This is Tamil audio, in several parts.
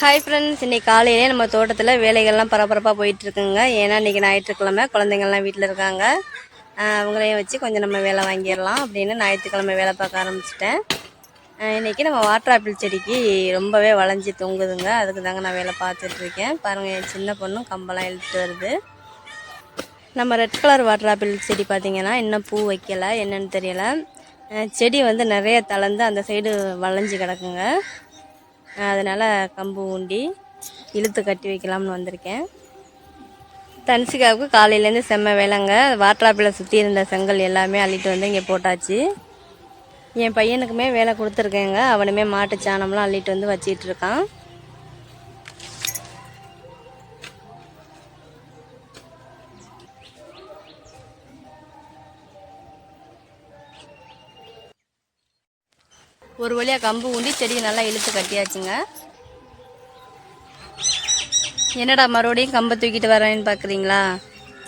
ஹாய் ஃப்ரெண்ட்ஸ் இன்னைக்கு காலையிலே நம்ம தோட்டத்தில் வேலைகள்லாம் பரபரப்பாக போயிட்டுருக்குங்க. ஏன்னா இன்னைக்கு ஞாயிற்றுக்கிழமை குழந்தைங்கள்லாம் வீட்டில் இருக்காங்க. அவங்களையும் வச்சு கொஞ்சம் நம்ம வேலை வாங்கிடலாம் அப்படின்னு ஞாயிற்றுக்கிழமை வேலை பார்க்க ஆரம்பிச்சிட்டேன். இன்றைக்கி நம்ம வாட்டர் ஆப்பிள் செடிக்கு ரொம்பவே வளைஞ்சி தொங்குதுங்க. அதுக்கு தாங்க நான் வேலை பார்த்துட்ருக்கேன். பாருங்கள் என் சின்ன பொண்ணும் கம்பெல்லாம் இழுத்துட்டு வருது. நம்ம ரெட் கலர் வாட்டர் ஆப்பிள் செடி பார்த்திங்கன்னா இன்னும் பூ வைக்கல. என்னன்னு தெரியலை. செடி வந்து நிறைய தளர்ந்து அந்த சைடு வளைஞ்சு கிடக்குங்க. அதனால் கம்பு ஊண்டி இழுத்து கட்டி வைக்கலாம்னு வந்திருக்கேன். தன்சிகாவுக்கு காலையிலேருந்து செம்ம வேலைங்க. வாட்ராப்பில் சுற்றி இருந்த செங்கல் எல்லாமே அள்ளிட்டு வந்து இங்கே போட்டாச்சு. என் பையனுக்குமே வேலை கொடுத்துருக்கேங்க. அவனுமே மாட்டு சாணம்லாம் அள்ளிட்டு வந்து வச்சிட்ருக்கான் ஒரு வழியாக கம்பு ஊண்டி செடியை நல்லா இழுத்து கட்டியாச்சுங்க. என்னடா மறுபடியும் கம்பை தூக்கிட்டு வரேன்னு பார்க்குறீங்களா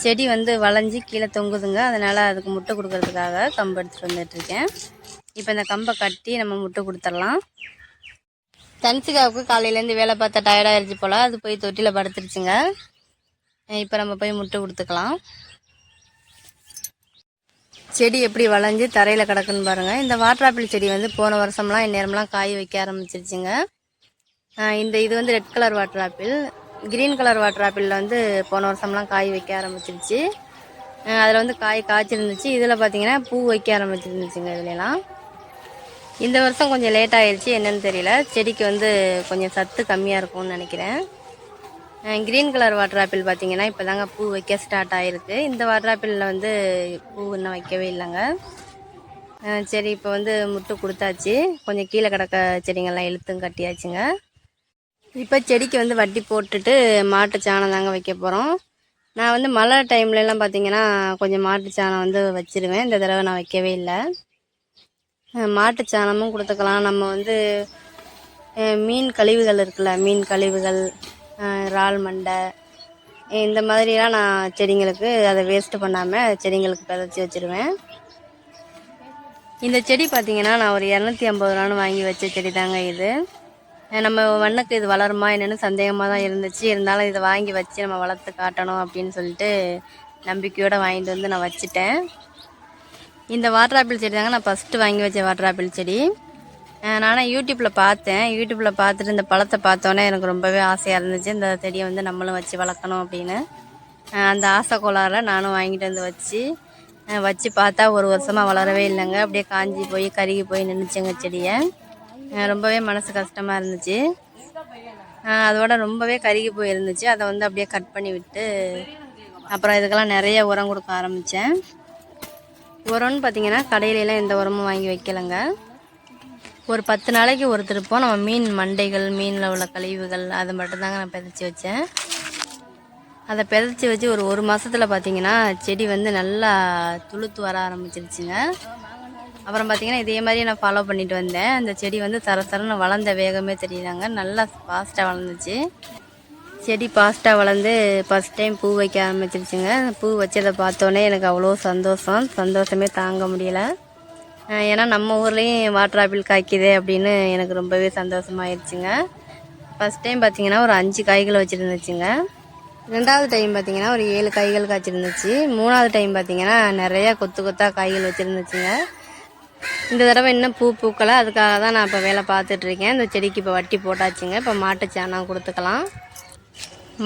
செடி வந்து வளைஞ்சி கீழே தொங்குதுங்க. அதனால் அதுக்கு முட்டை கொடுக்கறதுக்காக கம்பு எடுத்துகிட்டு வந்துட்டுருக்கேன் இப்போ இந்த கம்பை கட்டி நம்ம முட்டை கொடுத்துடலாம். தனிச்சிக்காவுக்கு காலையிலேருந்து வேலை பார்த்தா டயர்டாயிருச்சு போல். அது போய் தொட்டியில் படுத்துருச்சுங்க. இப்போ நம்ம போய் முட்டை கொடுத்துக்கலாம். செடி எப்படி வளைஞ்சு தரையில் கிடக்குன்னு பாருங்கள் இந்த வாட்டர் ஆப்பிள் செடி வந்து போன வருஷம்லாம் இந்நேரம்லாம் காய் வைக்க ஆரம்பிச்சிருச்சுங்க. இந்த இது வந்து red colour water apple green colour water ஆப்பிளில் வந்து போன வருஷம்லாம் காய் வைக்க ஆரம்பிச்சிருச்சு. அதில் வந்து காய் காய்ச்சிருந்துச்சு. இதில் பார்த்தீங்கன்னா பூ வைக்க ஆரம்பிச்சிருந்துச்சுங்க இதுலலாம். இந்த வருஷம் கொஞ்சம் லேட் ஆயிடுச்சு என்னன்னு தெரியல. செடிக்கு வந்து கொஞ்சம் சத்து கம்மியாக இருக்கும்னு நினைக்கிறேன். க்ரீன் கலர் வாட்டர் ஆப்பிள் பார்த்தீங்கன்னா இப்போ தாங்க பூ வைக்க ஸ்டார்ட் ஆகிருக்கு இந்த வாட்டர் ஆப்பிளில் வந்து பூ இன்னும் வைக்கவே இல்லைங்க. சரி இப்போ வந்து முட்டு கொடுத்தாச்சு. கொஞ்சம் கீழே கிடக்க செடிங்கள்லாம் இழுத்தும் கட்டியாச்சுங்க. இப்போ செடிக்கு வந்து வட்டி போட்டுட்டு மாட்டு சாணம் தாங்க வைக்க போகிறோம் நான் வந்து மழை டைம்லலாம் பார்த்தீங்கன்னா கொஞ்சம் மாட்டு சாணம் வந்து வச்சிருவேன். இந்த தடவை நான் வைக்கவே இல்லை. அஹ் மாட்டு சாணமும் கொடுத்துக்கலாம். நம்ம வந்து மீன் கழிவுகள் இருக்குல்ல மீன் கழிவுகள் இறால் மண்டை. இந்த மாதிரிலாம் நான் செடிங்களுக்கு அதை வேஸ்ட்டு பண்ணாமல் செடிங்களுக்கு விதைச்சி வச்சிருவேன். இந்த செடி பார்த்தீங்கன்னா நான் ஒரு இரநூத்தி ஐம்பது ரூபான்னு வாங்கி வச்ச செடி தாங்க இது நம்ம மண்ணுக்கு இது வளருமா என்னென்னு சந்தேகமாக தான் இருந்துச்சு. இருந்தாலும் இதை வாங்கி வச்சு நம்ம வளர்த்து காட்டணும் அப்படின்னு சொல்லிட்டு நம்பிக்கையோடு வாங்கிட்டு வந்து நான் வச்சுட்டேன். இந்த வாட்டர் ஆப்பிள் செடி தாங்க நான் ஃபஸ்ட்டு வாங்கி வச்ச வாட்டர் ஆப்பிள் செடி. அஹ் நானும் யூடியூப்பில் பார்த்தேன். யூடியூப்பில் பார்த்துட்டு இந்த பழத்தை பார்த்தோன்னே எனக்கு ரொம்பவே ஆசையாக இருந்துச்சு. இந்த செடியை வந்து நம்மளும் வச்சு வளர்க்கணும் அப்படின்னு. அந்த ஆசை கோளாறில் நானும் வாங்கிட்டு வந்து வச்சு வச்சு பார்த்தா ஒரு வருஷமாக வளரவே இல்லைங்க. அப்படியே காஞ்சி போய் கருகி போய் நின்றுச்சுங்க செடியை. ரொம்பவே மனசு கஷ்டமாக இருந்துச்சு. அதோட ரொம்பவே கருகி போயிருந்துச்சு அதை வந்து அப்படியே கட் பண்ணி விட்டு அப்புறம் இதுக்கெல்லாம் நிறைய உரம் கொடுக்க ஆரம்பித்தேன் உரம்னு பார்த்தீங்கன்னா கடையிலலாம் எந்த உரமும் வாங்கி வைக்கலைங்க. ஒரு பத்து நாளைக்கு ஒரு திருப்பம். நம்ம மீன் மண்டைகள் மீனில் உள்ள கழிவுகள் அதை மட்டும்தாங்க நான் பிதைச்சி வச்சேன். அதை பிதைச்சி வச்சு ஒரு ஒரு மாதத்தில் பார்த்தீங்கன்னா செடி வந்து நல்லா துளுத்து வர ஆரம்பிச்சிருச்சுங்க. அப்புறம் பார்த்தீங்கன்னா இதே மாதிரி நான் ஃபாலோ பண்ணிட்டு வந்தேன். அந்த செடி வந்து தர தரன்னு வளர்ந்த வேகமே தெரியுதாங்க நல்லா ஃபாஸ்ட்டாக வளர்ந்துச்சு. செடி ஃபாஸ்ட்டாக வளர்ந்து ஃபஸ்ட் டைம் பூ வைக்க ஆரம்பிச்சிருச்சுங்க. பூ வச்சதை பார்த்தோன்னே எனக்கு அவ்வளோ சந்தோஷம். சந்தோஷமே தாங்க முடியல. ஏன்னா நம்ம ஊர்லேயும் வாட்டர் ஆப்பிள் காய்க்குது அப்படின்னு எனக்கு ரொம்பவே சந்தோஷமாயிருச்சுங்க. ஃபஸ்ட் டைம் பார்த்தீங்கன்னா ஒரு அஞ்சு காய்கள் வச்சுருந்துச்சுங்க. ரெண்டாவது டைம் பார்த்தீங்கன்னா ஒரு ஏழு காய்கள் காய்ச்சிருந்துச்சு. மூணாவது டைம் பார்த்தீங்கன்னா நிறைய கொத்து கொத்தாக காய்கள் வச்சுருந்துச்சுங்க. இந்த தடவை இன்னும் பூ பூக்கலை. அதுக்காக தான் நான் இப்போ வேலை பார்த்துட்ருக்கேன் இந்த செடிக்கு இப்போ வட்டி போட்டாச்சுங்க. இப்போ மாட்டு சாணம் கொடுத்துக்கலாம்.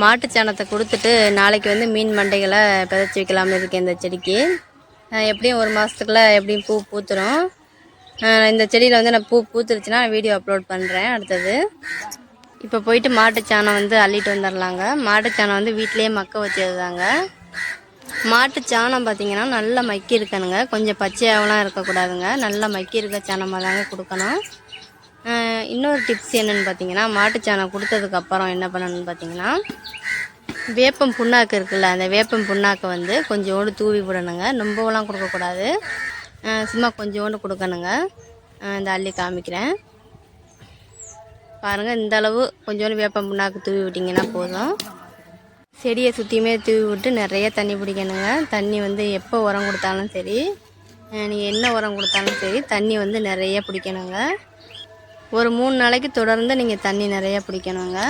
மாட்டு சாணத்தை கொடுத்துட்டு நாளைக்கு வந்து மீன் மண்டைகளை விதைச்சி வைக்கலாம்னு இருக்கேன் இந்த செடிக்கு. எப்படியும் ஒரு மாதத்துக்குள்ளே எப்படியும் பூ பூத்துரும். இந்த செடியில் வந்து நான் பூ பூத்துருச்சுன்னா வீடியோ அப்லோட் பண்ணுறேன் அடுத்தது. இப்போ போயிட்டு மாட்டுச்சாணம் வந்து அள்ளிட்டு வந்துடலாங்க மாட்டுச்சாணம் வந்து வீட்டிலேயே மக்க வச்சது தாங்க மாட்டு சாணம் பார்த்தீங்கன்னா நல்லா மக்கி இருக்கணுங்க கொஞ்சம் பச்சையாகலாம் இருக்கக்கூடாதுங்க. நல்லா மக்கி இருக்க சாணமாக தாங்க கொடுக்கணும். இன்னொரு டிப்ஸ் என்னன்னு பார்த்தீங்கன்னா மாட்டு சாணம் என்ன பண்ணணும்னு பார்த்தீங்கன்னா வேப்பம் புண்ணாக்கு இருக்குல்ல அந்த வேப்பம் புண்ணாக்கை வந்து கொஞ்சோண்டு தூவி விடணுங்க. ரொம்பலாம் கொடுக்கக்கூடாது. சும்மா கொஞ்சோண்டு கொடுக்கணுங்க. இந்த அள்ளி காமிக்கிறேன். பாருங்கள் இந்த அளவு கொஞ்சோண்டு வேப்பம் புண்ணாக்கு தூவி விட்டிங்கன்னா போதும். செடியை சுற்றியுமே தூவி விட்டு நிறைய தண்ணி பிடிக்கணுங்க. தண்ணி வந்து எப்போ உரம் கொடுத்தாலும் சரி நீங்கள் என்ன உரம் கொடுத்தாலும் சரி தண்ணி வந்து நிறைய பிடிக்கணுங்க. ஒரு மூணு நாளைக்கு தொடர்ந்து நீங்கள் தண்ணி நிறையா பிடிக்கணுங்க.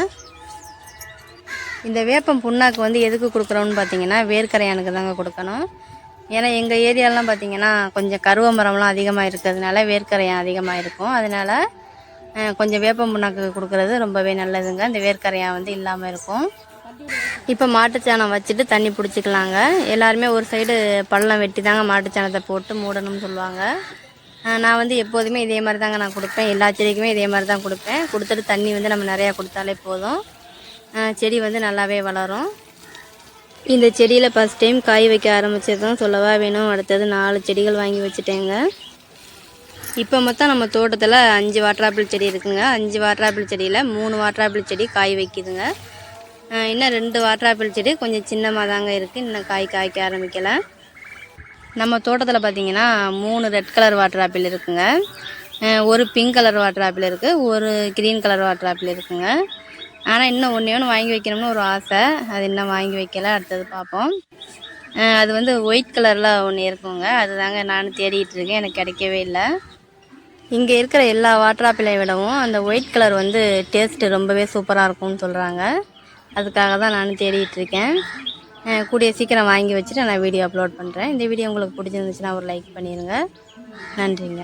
இந்த வேப்பம் புண்ணாக்கு வந்து எதுக்கு கொடுக்குறோன்னு பார்த்தீங்கன்னா வேர்க்கரையானுக்கு தாங்க கொடுக்கணும். ஏன்னா எங்கள் ஏரியாலாம் பார்த்தீங்கன்னா கொஞ்சம் கருவ மரம்லாம் அதிகமாக இருக்கிறதுனால வேர்க்கரையான் அதிகமாக இருக்கும். அதனால் கொஞ்சம் வேப்பம் புண்ணாக்கு கொடுக்குறது ரொம்பவே நல்லதுங்க. இந்த வேர்க்கரையான் வந்து இல்லாமல் இருக்கும். இப்போ மாட்டுச்சாணம் வச்சுட்டு தண்ணி பிடிச்சிக்கலாங்க. எல்லாருமே ஒரு சைடு பள்ளம் வெட்டி தாங்க மாட்டுச்சாணத்தை போட்டு மூடணும்னு சொல்லுவாங்க. நான் வந்து எப்போதுமே இதே மாதிரி தாங்க நான் கொடுப்பேன். எல்லா செடிக்குமே இதே மாதிரி தான் கொடுப்பேன். கொடுத்துட்டு தண்ணி வந்து நம்ம நிறையா கொடுத்தாலே போதும். செடி வந்து நல்லாவே வளரும். இந்த செடியில் ஃபஸ்ட் டைம் காய் வைக்க ஆரம்பித்ததும் சொல்லவா வேணும். அடுத்தது நாலு செடிகள் வாங்கி வச்சுட்டேங்க. இப்போ மொத்தம் நம்ம தோட்டத்தில் அஞ்சு வாட்ராப்பிள் செடி இருக்குங்க. அஞ்சு வாட்ராப்பிள் செடியில் மூணு வாட்டர் செடி காய் வைக்குதுங்க. இன்னும் ரெண்டு வாட்ராப்பிள் செடி கொஞ்சம் சின்னமாக தாங்க இருக்குது இன்னும் காய் காய்க்க ஆரம்பிக்கலை. நம்ம தோட்டத்தில் பார்த்தீங்கன்னா மூணு ரெட் கலர் வாட்ராப்பிள் இருக்குங்க. ஒரு பிங்க் கலர் வாட்டர் இருக்குது ஒரு க்ரீன் கலர் வாட்டர் ஆப்பிள் இருக்குங்க. ஆனால் இன்னும் ஒன்றே ஒன்று வாங்கி வைக்கணும்னு ஒரு ஆசை. அது இன்னும் வாங்கி வைக்கல. அடுத்தது பார்ப்போம். அது வந்து ஒயிட் கலரில் ஒன்று இருக்குங்க. அதுதாங்க நான் தேடிகிட்டு இருக்கேன். எனக்கு கிடைக்கவே இல்லை. இங்கே இருக்கிற எல்லா வாட்டர் ஆப்பிளை விடவும் அந்த ஒயிட் கலர் வந்து டேஸ்ட்டு ரொம்பவே சூப்பராக இருக்கும்னு சொல்கிறாங்க அதுக்காக தான் நான் தேடிகிட்டு இருக்கேன். கூடிய சீக்கிரம் வாங்கி வச்சுட்டு நான் வீடியோ அப்லோட் பண்ணுறேன் இந்த வீடியோ உங்களுக்கு பிடிச்சிருந்துச்சுன்னா ஒரு லைக் பண்ணிடுங்க நன்றிங்க.